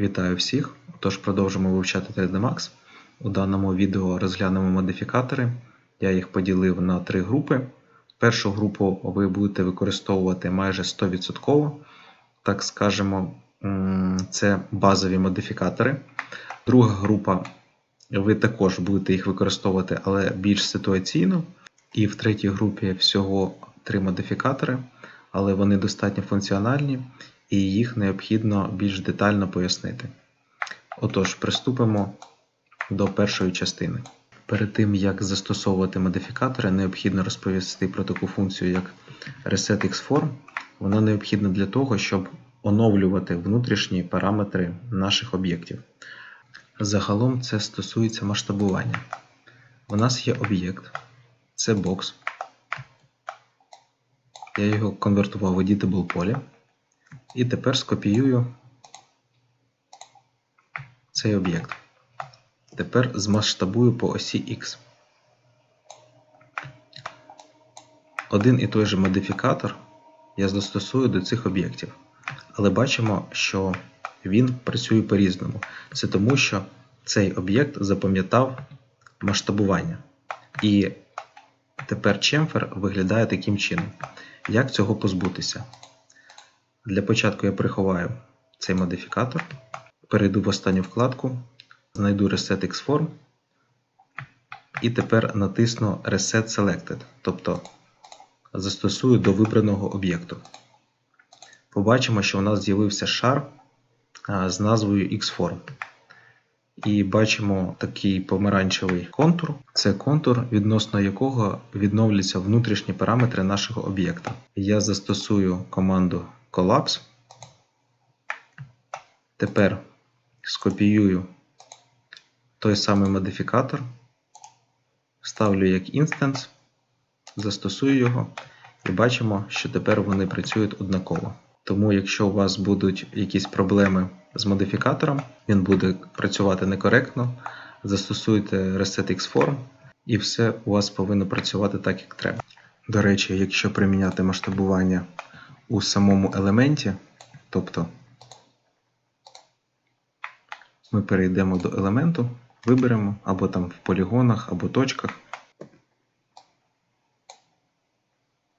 Вітаю всіх! Тож продовжимо вивчати 3D Max. У даному відео розглянемо модифікатори. Я їх поділив на три групи. Першу групу ви будете використовувати майже 100%. Так скажемо, це базові модифікатори. Друга група ви також будете їх використовувати, але більш ситуаційно. І в третій групі всього три модифікатори, але вони достатньо функціональні і їх необхідно більш детально пояснити. Отож, приступимо до першої частини. Перед тим, як застосовувати модифікатори, необхідно розповісти про таку функцію, як ResetXForm. Вона необхідна для того, щоб оновлювати внутрішні параметри наших об'єктів. Загалом це стосується масштабування. У нас є об'єкт, це бокс. Я його конвертував в editable поле. І тепер скопіюю цей об'єкт. Тепер змасштабую по осі X. Один і той же модифікатор я застосую до цих об'єктів. Але бачимо, що він працює по-різному. Це тому, що цей об'єкт запам'ятав масштабування. І тепер чемфер виглядає таким чином. Як цього позбутися? Для початку я приховаю цей модифікатор, перейду в останню вкладку, знайду ResetXForm і тепер натисну Reset Selected, тобто застосую до вибраного об'єкту. Побачимо, що у нас з'явився шар з назвою Xform. І бачимо такий помаранчевий контур. Це контур, відносно якого відновляться внутрішні параметри нашого об'єкта. Я застосую команду Collapse. Тепер скопіюю той самий модифікатор, ставлю як instance, застосую його і бачимо, що тепер вони працюють однаково. Тому, якщо у вас будуть якісь проблеми з модифікатором, він буде працювати некоректно, застосуйте ResetXForm і все у вас повинно працювати так, як треба. До речі, якщо приміняти масштабування у самому елементі, тобто ми перейдемо до елементу, виберемо або там в полігонах, або точках,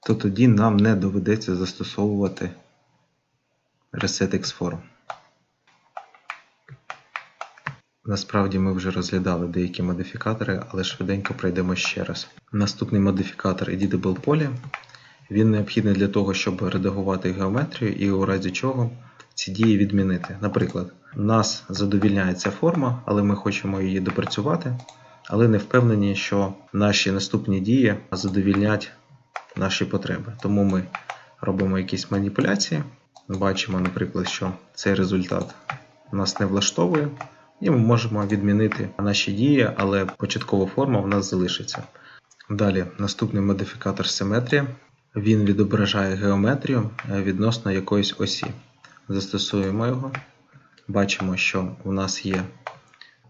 то тоді нам не доведеться застосовувати ResetXForm. Насправді ми вже розглядали деякі модифікатори, але швиденько пройдемо ще раз. Наступний модифікатор Editable. Він необхідний для того, щоб редагувати геометрію і у разі чого ці дії відмінити. Наприклад, нас задовільняє ця форма, але ми хочемо її допрацювати, але не впевнені, що наші наступні дії задовільнять наші потреби. Тому ми робимо якісь маніпуляції. Бачимо, наприклад, що цей результат нас не влаштовує, і ми можемо відмінити наші дії, але початкова форма в нас залишиться. Далі, наступний модифікатор симетрія. Він відображає геометрію відносно якоїсь осі. Застосуємо його. Бачимо, що у нас є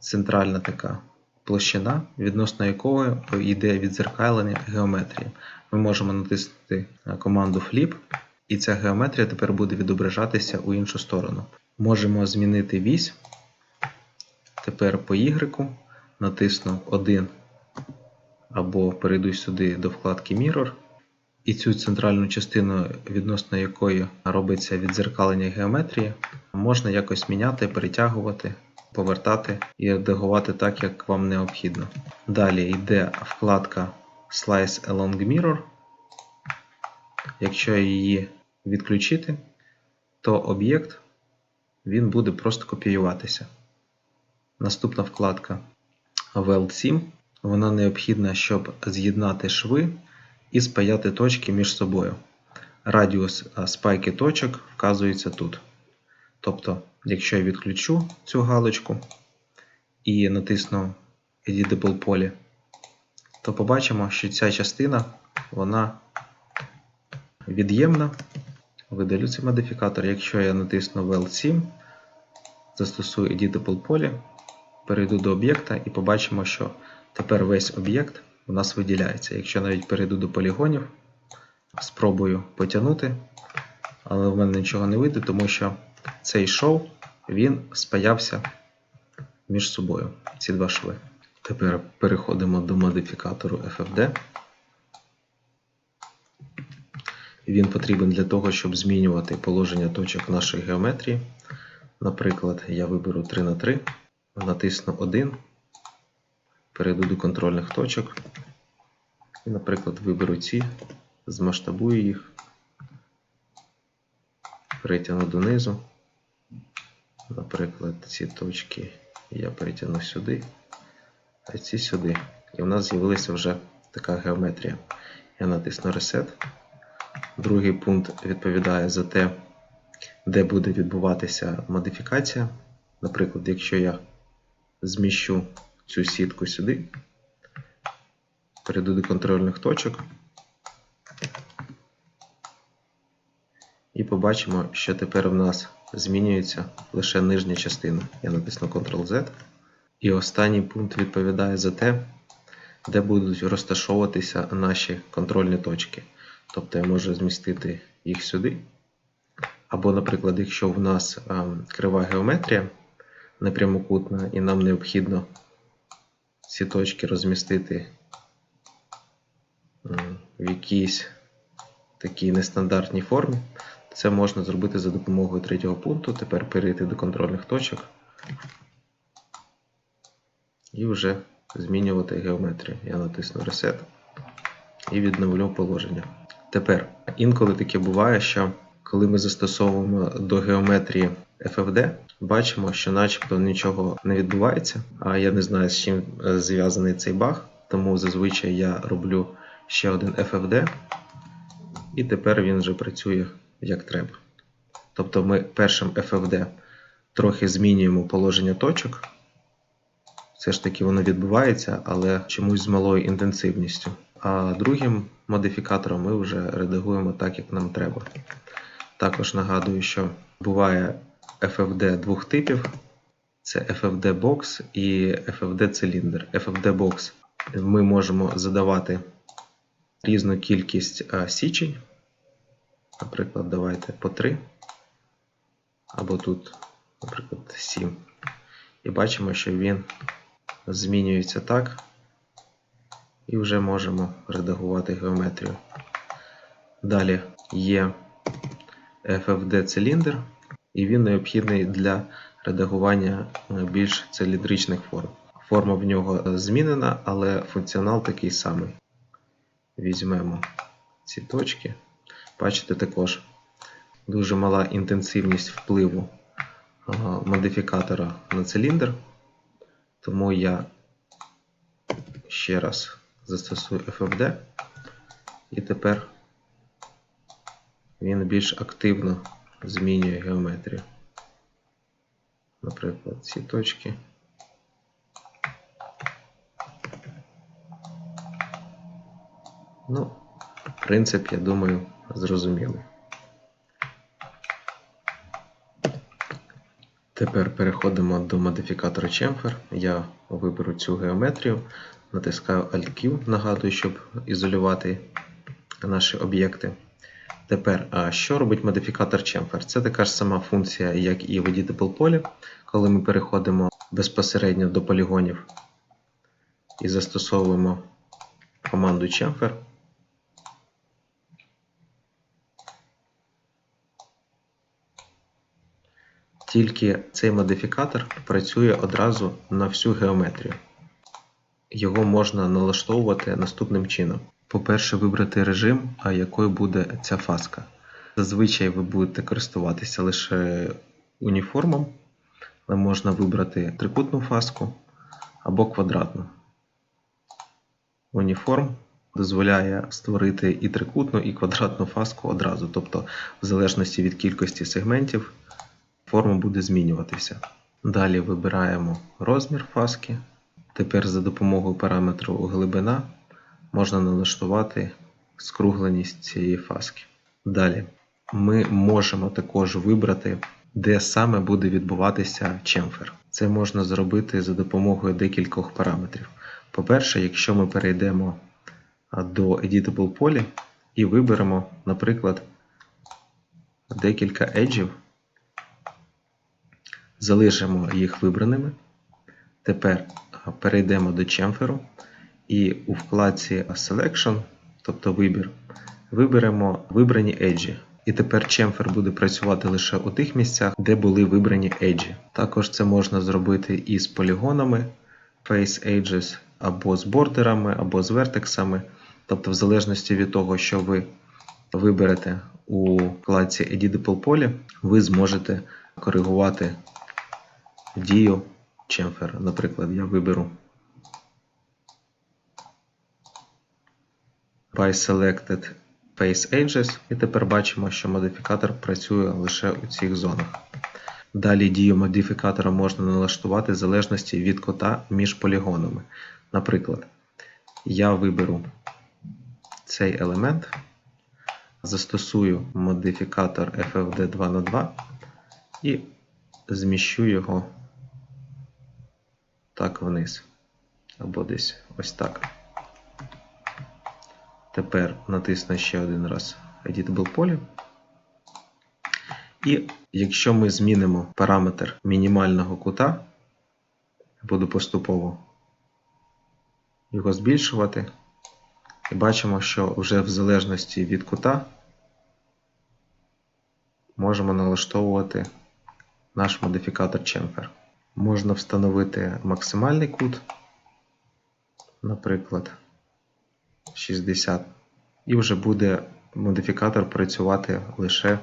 центральна така площина, відносно якої йде відзеркалення геометрії. Ми можемо натиснути команду Flip, і ця геометрія тепер буде відображатися у іншу сторону. Можемо змінити вісь. Тепер по Y натисну 1 або перейду сюди до вкладки Mirror. І цю центральну частину, відносно якої робиться відзеркалення геометрії, можна якось міняти, перетягувати, повертати і редагувати так, як вам необхідно. Далі йде вкладка Slice Along Mirror. Якщо її відключити, то об'єкт він буде просто копіюватися. Наступна вкладка Weld 7. Вона необхідна, щоб з'єднати шви і спаяти точки між собою. Радіус спайки точок вказується тут. Тобто, якщо я відключу цю галочку і натисну Editable Poly, то побачимо, що ця частина вона від'ємна. Видалю цей модифікатор. Якщо я натисну Weld 7, застосую Editable Poly, перейду до об'єкта і побачимо, що тепер весь об'єкт у нас виділяється. Якщо навіть перейду до полігонів, спробую потягнути, але в мене нічого не вийде, тому що цей шов він спаявся між собою, ці два шви. Тепер переходимо до модифікатору FFD. Він потрібен для того, щоб змінювати положення точок нашої геометрії. Наприклад, я виберу 3 на 3, натисну 1, перейду до контрольних точок. І, наприклад, виберу ці, змасштабую їх, перетягну донизу. Наприклад, ці точки я перетягну сюди, а ці сюди. І в нас з'явилася вже така геометрія. Я натисну Reset. Другий пункт відповідає за те, де буде відбуватися модифікація. Наприклад, якщо я зміщу цю сітку сюди, перейду до контрольних точок і побачимо, що тепер в нас змінюється лише нижня частина. Я натисну Ctrl-Z. І останній пункт відповідає за те, де будуть розташовуватися наші контрольні точки. Тобто я можу змістити їх сюди. Або, наприклад, якщо в нас е, крива геометрія непрямокутна, і нам необхідно ці точки розмістити в якійсь такій нестандартній формі, це можна зробити за допомогою третього пункту. Тепер перейти до контрольних точок і вже змінювати геометрію. Я натисну Reset і відновлю положення. Тепер, інколи таке буває, що коли ми застосовуємо до геометрії FFD, бачимо, що начебто нічого не відбувається, а я не знаю, з чим е, зв'язаний цей баг, тому зазвичай я роблю ще один FFD, і тепер він вже працює як треба. Тобто ми першим FFD трохи змінюємо положення точок. Все ж таки воно відбувається, але чомусь з малою інтенсивністю. А другим модифікатором ми вже редагуємо так, як нам треба. Також нагадую, що буває FFD двох типів: це FFD Box і FFD циліндр. FFD Box ми можемо задавати різну кількість січень. Наприклад, давайте по 3. Або тут, наприклад, 7. І бачимо, що він змінюється так. І вже можемо редагувати геометрію. Далі є FFD циліндр, і він необхідний для редагування е, більш циліндричних форм. Форма в нього змінена, але функціонал такий самий. Візьмемо ці точки. Бачите, також дуже мала інтенсивність впливу е, модифікатора на циліндр. Тому я ще раз застосую FFD, і тепер він більш активно змінює геометрію. Наприклад, ці точки. Ну, принцип, я думаю, зрозумілий. Тепер переходимо до модифікатора Chamfer. Я виберу цю геометрію, натискаю Alt-Q, нагадую, щоб ізолювати наші об'єкти. Тепер, що робить модифікатор Chamfer? Це така ж сама функція, як і в Editable полі, коли ми переходимо безпосередньо до полігонів і застосовуємо команду Chamfer. Тільки цей модифікатор працює одразу на всю геометрію. Його можна налаштовувати наступним чином. По-перше, вибрати режим, а якою буде ця фаска. Зазвичай ви будете користуватися лише уніформом, але можна вибрати трикутну фаску або квадратну. Уніформ дозволяє створити і трикутну, і квадратну фаску одразу. Тобто, в залежності від кількості сегментів, форма буде змінюватися. Далі вибираємо розмір фаски. Тепер за допомогою параметру глибина можна налаштувати скругленість цієї фаски. Далі ми можемо також вибрати, де саме буде відбуватися чемфер. Це можна зробити за допомогою декількох параметрів. По-перше, якщо ми перейдемо до Editable полі і виберемо, наприклад, декілька еджів, залишимо їх вибраними. Тепер перейдемо до чемферу і у вкладці Selection, тобто вибір, виберемо вибрані еджі. І тепер чемфер буде працювати лише у тих місцях, де були вибрані еджі. Також це можна зробити і з полігонами Face Edges, або з бордерами, або з вертексами. Тобто, в залежності від того, що ви виберете у вкладці Editable полі, ви зможете коригувати дію чемфера. Наприклад, я виберу by selected face edges, і тепер бачимо, що модифікатор працює лише у цих зонах. Далі дію модифікатора можна налаштувати в залежності від кота між полігонами. Наприклад, я виберу цей елемент, застосую модифікатор FFD 2 на 2 і зміщу його так вниз. Або десь ось так. Тепер натисну ще один раз Editable поле. І якщо ми змінимо параметр мінімального кута, буду поступово його збільшувати, і бачимо, що вже в залежності від кута можемо налаштовувати наш модифікатор Chamfer. Можна встановити максимальний кут, наприклад, 60, і вже буде модифікатор працювати лише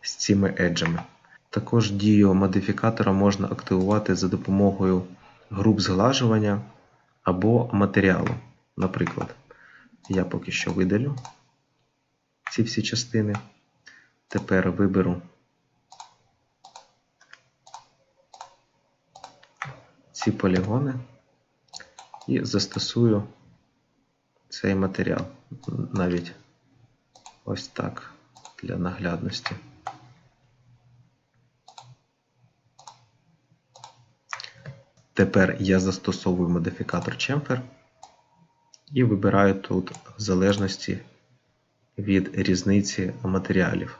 з цими еджами. Також дію модифікатора можна активувати за допомогою груп зглажування або матеріалу. Наприклад, я поки що видалю ці всі частини. Тепер виберу ці полігони і застосую цей матеріал. Навіть ось так для наглядності. Тепер я застосовую модифікатор Chamfer і вибираю тут в залежності від різниці матеріалів.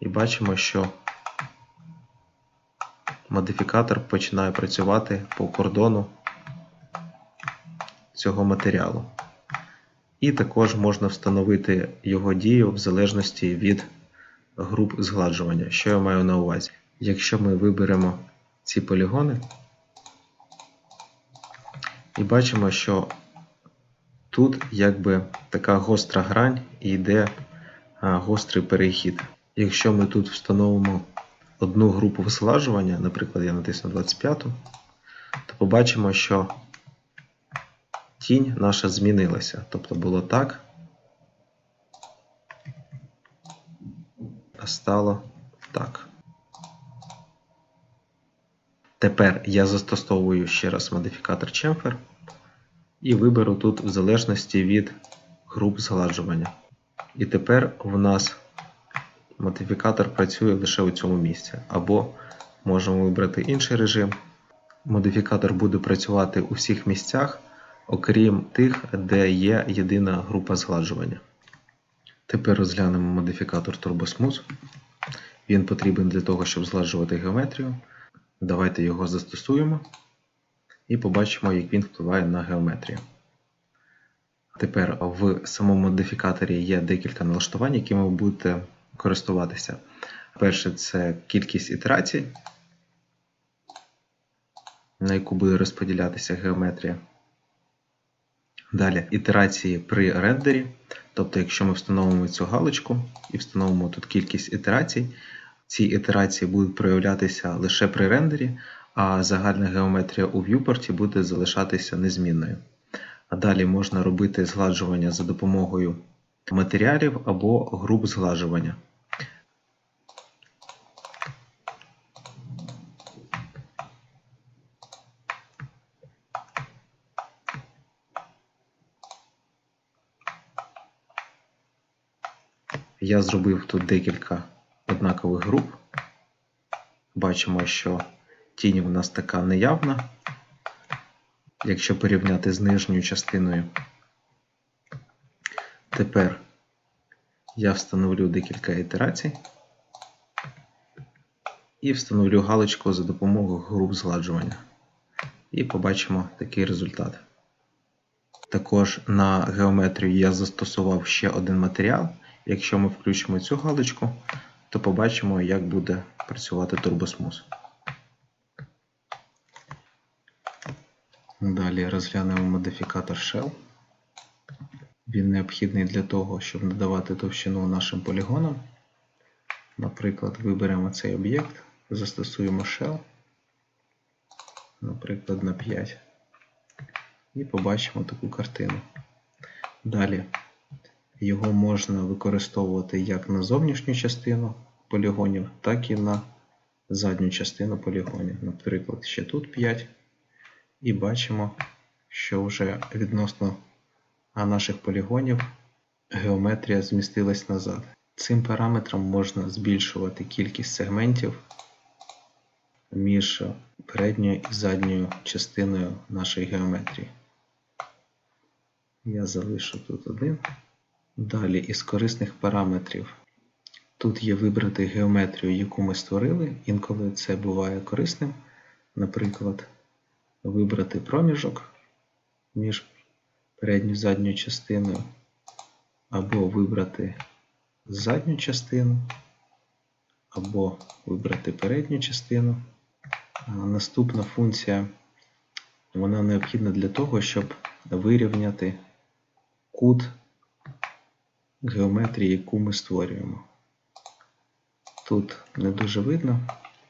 І бачимо, що модифікатор починає працювати по кордону цього матеріалу. І також можна встановити його дію в залежності від груп згладжування. Що я маю на увазі? Якщо ми виберемо ці полігони, і бачимо, що тут якби така гостра грань і йде гострий перехід. Якщо ми тут встановимо одну групу зглажування, наприклад, я натисну 25, то побачимо, що тінь наша змінилася. Тобто було так, а стало так. Тепер я застосовую ще раз модифікатор Chamfer і виберу тут в залежності від груп згладжування. І тепер в нас модифікатор працює лише у цьому місці. Або можемо вибрати інший режим. Модифікатор буде працювати у всіх місцях, окрім тих, де є єдина група згладжування. Тепер розглянемо модифікатор Turbo Smooth. Він потрібен для того, щоб згладжувати геометрію. Давайте його застосуємо і побачимо, як він впливає на геометрію. Тепер в самому модифікаторі є декілька налаштувань, якими ви будете користуватися. Перше, це кількість ітерацій, на яку буде розподілятися геометрія. Далі ітерації при рендері. Тобто, якщо ми встановимо цю галочку і встановимо тут кількість ітерацій, ці ітерації будуть проявлятися лише при рендері, а загальна геометрія у viewport буде залишатися незмінною. А далі можна робити згладжування за допомогою матеріалів або груп згладжування. Я зробив тут декілька однакових груп. Бачимо, що тінь у нас така неявна, якщо порівняти з нижньою частиною. Тепер я встановлю декілька ітерацій. І встановлю галочку за допомогою груп згладжування. І побачимо такий результат. Також на геометрію я застосував ще один матеріал. Якщо ми включимо цю галочку, то побачимо, як буде працювати турбосмуз. Далі розглянемо модифікатор Shell. Він необхідний для того, щоб надавати товщину нашим полігонам. Наприклад, виберемо цей об'єкт, застосуємо Shell, наприклад, на 5. І побачимо таку картину. Далі його можна використовувати як на зовнішню частину полігонів, так і на задню частину полігонів. Наприклад, ще тут 5. І бачимо, що вже відносно наших полігонів геометрія змістилась назад. Цим параметром можна збільшувати кількість сегментів між передньою і задньою частиною нашої геометрії. Я залишу тут один. Далі із корисних параметрів. Тут є вибрати геометрію, яку ми створили. Інколи це буває корисним. Наприклад, вибрати проміжок між передньою і задньою частиною, або вибрати задню частину, або вибрати передню частину. Наступна функція вона необхідна для того, щоб вирівняти кут геометрії, яку ми створюємо. Тут не дуже видно,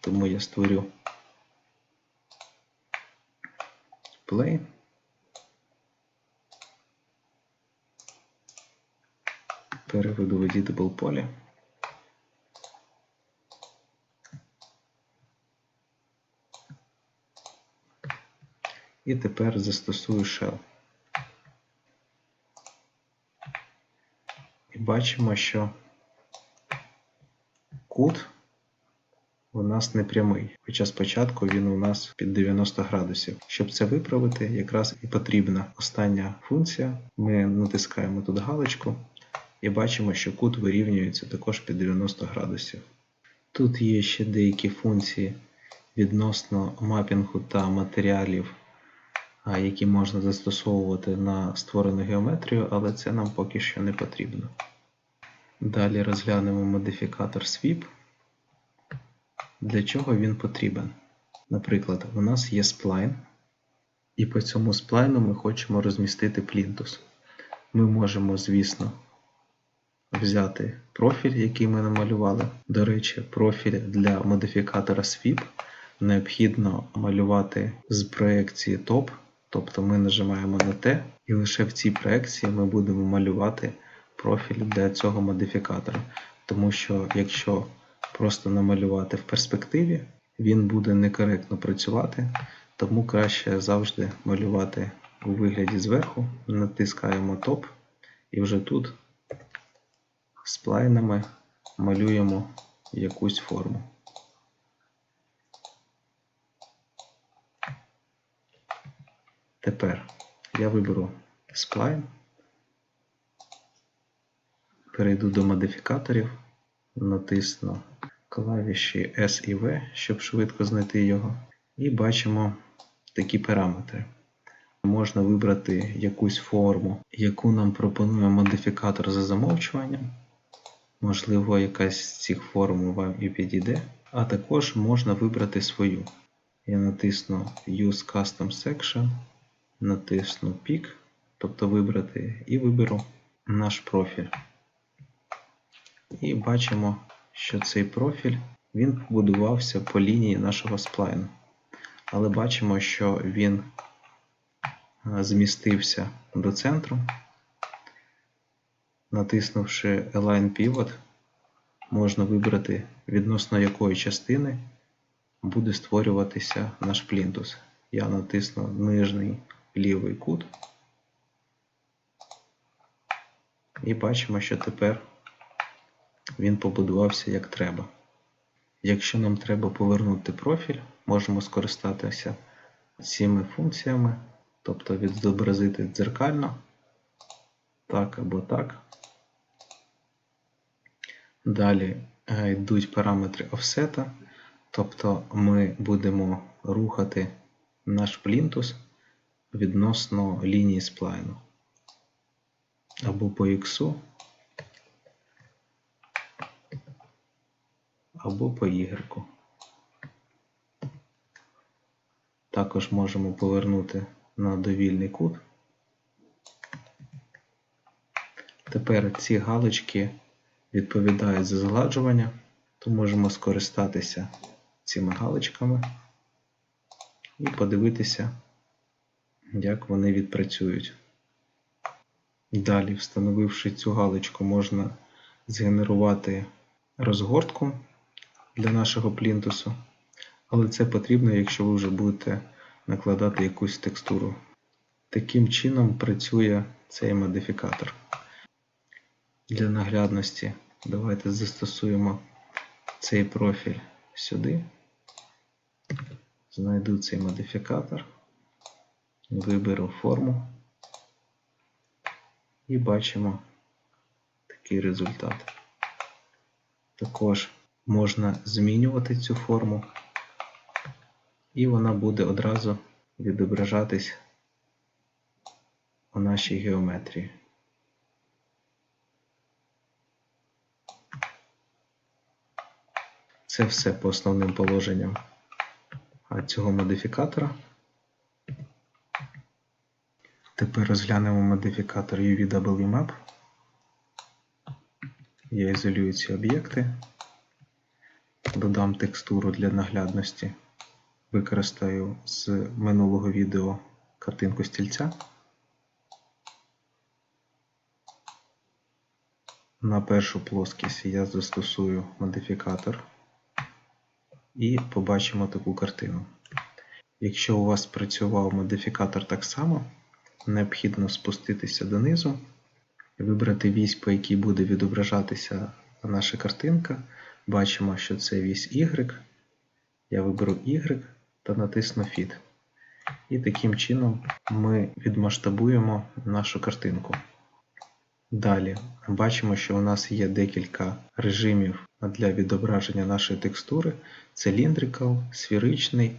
тому я створю plane. Переведу в editable поле. І тепер застосую shell. Бачимо, що кут у нас не прямий, хоча спочатку він у нас під 90 градусів. Щоб це виправити, якраз і потрібна остання функція. Ми натискаємо тут галочку і бачимо, що кут вирівнюється також під 90 градусів. Тут є ще деякі функції відносно мапінгу та матеріалів, які можна застосовувати на створену геометрію, але це нам поки що не потрібно. Далі розглянемо модифікатор Sweep. Для чого він потрібен? Наприклад, у нас є сплайн, і по цьому сплайну ми хочемо розмістити плінтус. Ми можемо, звісно, взяти профіль, який ми намалювали. До речі, профіль для модифікатора Sweep необхідно малювати з проекції топ, тобто ми нажимаємо на T, і лише в цій проекції ми будемо малювати профіль для цього модифікатора. Тому що якщо просто намалювати в перспективі, він буде некоректно працювати, тому краще завжди малювати у вигляді зверху, натискаємо топ, і вже тут сплайнами малюємо якусь форму. Тепер я виберу сплайн, перейду до модифікаторів, натисну клавіші S і V, щоб швидко знайти його, і бачимо такі параметри. Можна вибрати якусь форму, яку нам пропонує модифікатор за замовчуванням. Можливо, якась з цих форм вам і підійде. А також можна вибрати свою. Я натисну Use Custom Section, натисну Pick, тобто вибрати, і виберу наш профіль. І бачимо, що цей профіль він побудувався по лінії нашого сплайну. Але бачимо, що він змістився до центру. Натиснувши Align Pivot, можна вибрати, відносно якої частини буде створюватися наш плінтус. Я натисну нижній лівий кут. І бачимо, що тепер він побудувався як треба. Якщо нам треба повернути профіль, можемо скористатися цими функціями, тобто відзобразити дзеркально, так або так. Далі е, йдуть параметри офсета. Тобто ми будемо рухати наш плінтус відносно лінії сплайну. Або по X, або по Y. Також можемо повернути на довільний кут. Тепер ці галочки відповідають за згладжування, то можемо скористатися цими галочками і подивитися, як вони відпрацюють. Далі, встановивши цю галочку, можна згенерувати розгортку для нашого плінтусу, але це потрібно, якщо ви вже будете накладати якусь текстуру. Таким чином працює цей модифікатор. Для наглядності давайте застосуємо цей профіль сюди. Знайду цей модифікатор, виберу форму і бачимо такий результат. Також можна змінювати цю форму, і вона буде одразу відображатись у нашій геометрії. Це все по основним положенням цього модифікатора. Тепер розглянемо модифікатор UVWMap. Я ізолюю ці об'єкти, додам текстуру для наглядності, використаю з минулого відео картинку стільця. На першу плоскість я застосую модифікатор і побачимо таку картину. Якщо у вас працював модифікатор так само, необхідно спуститися донизу, вибрати вісь, по якій буде відображатися наша картинка. Бачимо, що це вісь Y. Я виберу Y та натисну Fit. І таким чином ми відмасштабуємо нашу картинку. Далі бачимо, що у нас є декілька режимів для відображення нашої текстури. Cylindrical, сферичний.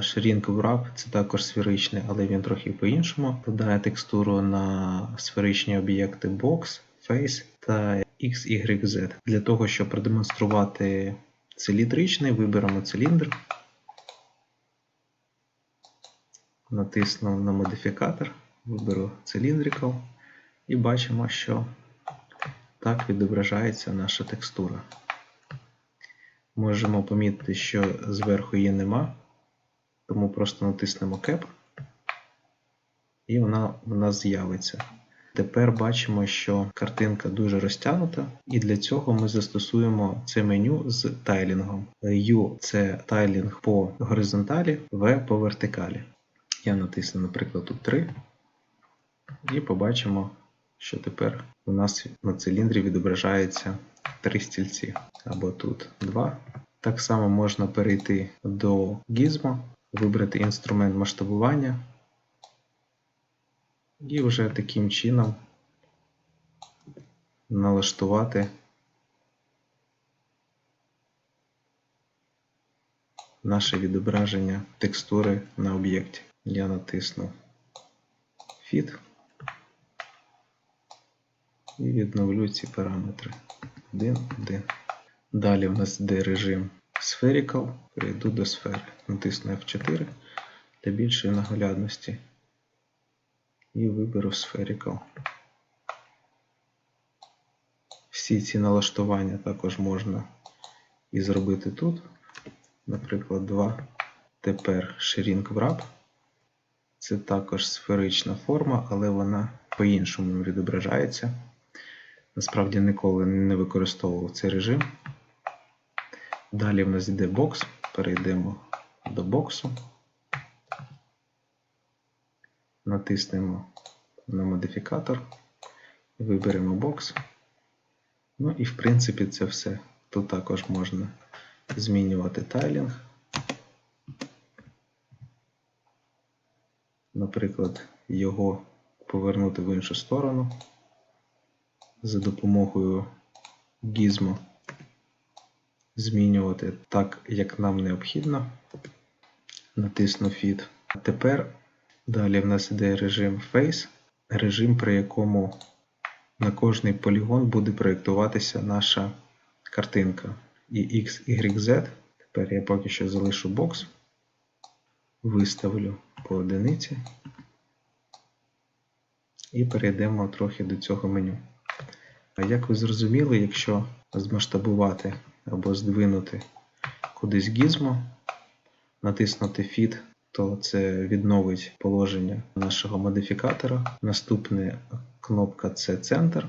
Shrink Wrap це також сферичний, але він трохи по-іншому. Додає текстуру на сферичні об'єкти Box, Face та XYZ. Для того, щоб продемонструвати циліндричний, виберемо циліндр. Натисну на модифікатор, виберу Cylindrical і бачимо, що так відображається наша текстура. Можемо помітити, що зверху її нема, тому просто натиснемо Cap, і вона в нас з'явиться. Тепер бачимо, що картинка дуже розтягнута, і для цього ми застосуємо це меню з тайлінгом. U це тайлінг по горизонталі, V по вертикалі. Я натисну, наприклад, тут 3, і побачимо, що тепер у нас на циліндрі відображається три стільці, або тут два. Так само можна перейти до Gizmo, вибрати інструмент масштабування, і вже таким чином налаштувати наше відображення текстури на об'єкті. Я натисну Fit і відновлю ці параметри. 1, 1. Далі в нас йде режим Spherical. Перейду до сфери. Натисну F4 для більшої наглядності. І виберу Spherical. Всі ці налаштування також можна і зробити тут. Наприклад, 2. Тепер Shrink Wrap. Це також сферична форма, але вона по-іншому відображається. Насправді ніколи не використовував цей режим. Далі в нас йде бокс. Перейдемо до боксу. Натиснемо на модифікатор, виберемо бокс. Ну і в принципі це все. Тут також можна змінювати тайлінг. Наприклад, його повернути в іншу сторону за допомогою Gizmo. змінювати так, як нам необхідно. Натисну Fit. Тепер далі в нас іде режим Face, режим, при якому на кожний полігон буде проєктуватися наша картинка. І X, Y, Z. Тепер я поки що залишу бокс, виставлю по одиниці і перейдемо трохи до цього меню. А як ви зрозуміли, якщо змасштабувати або здвинути кудись гізмо, натиснути Fit, то це відновить положення нашого модифікатора. Наступна кнопка це центр.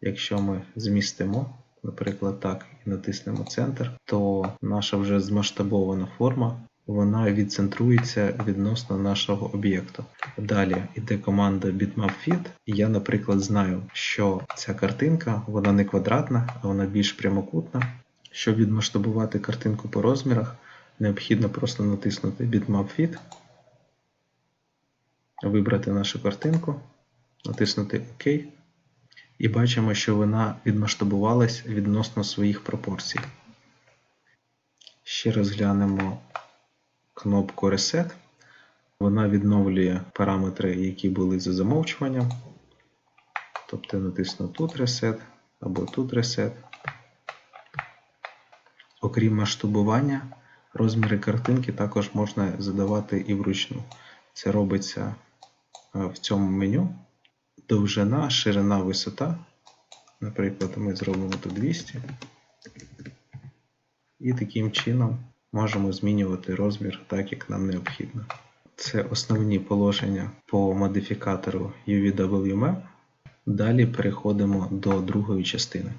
Якщо ми змістимо, наприклад, так, і натиснемо центр, то наша вже змасштабована форма вона відцентрується відносно нашого об'єкту. Далі йде команда bitmap fit, і я, наприклад, знаю, що ця картинка вона не квадратна, а вона більш прямокутна. Щоб відмасштабувати картинку по розмірах, необхідно просто натиснути bitmap fit, вибрати нашу картинку, натиснути ОК. І бачимо, що вона відмасштабувалась відносно своїх пропорцій. Ще раз глянемо кнопку Reset. Вона відновлює параметри, які були за замовчуванням. Тобто натисну тут Reset або тут Reset. Окрім масштабування, розміри картинки також можна задавати і вручну. Це робиться е, в цьому меню. Довжина, ширина, висота. Наприклад, ми зробимо тут 200. І таким чином можемо змінювати розмір так, як нам необхідно. Це основні положення по модифікатору UVWMap. Далі переходимо до другої частини.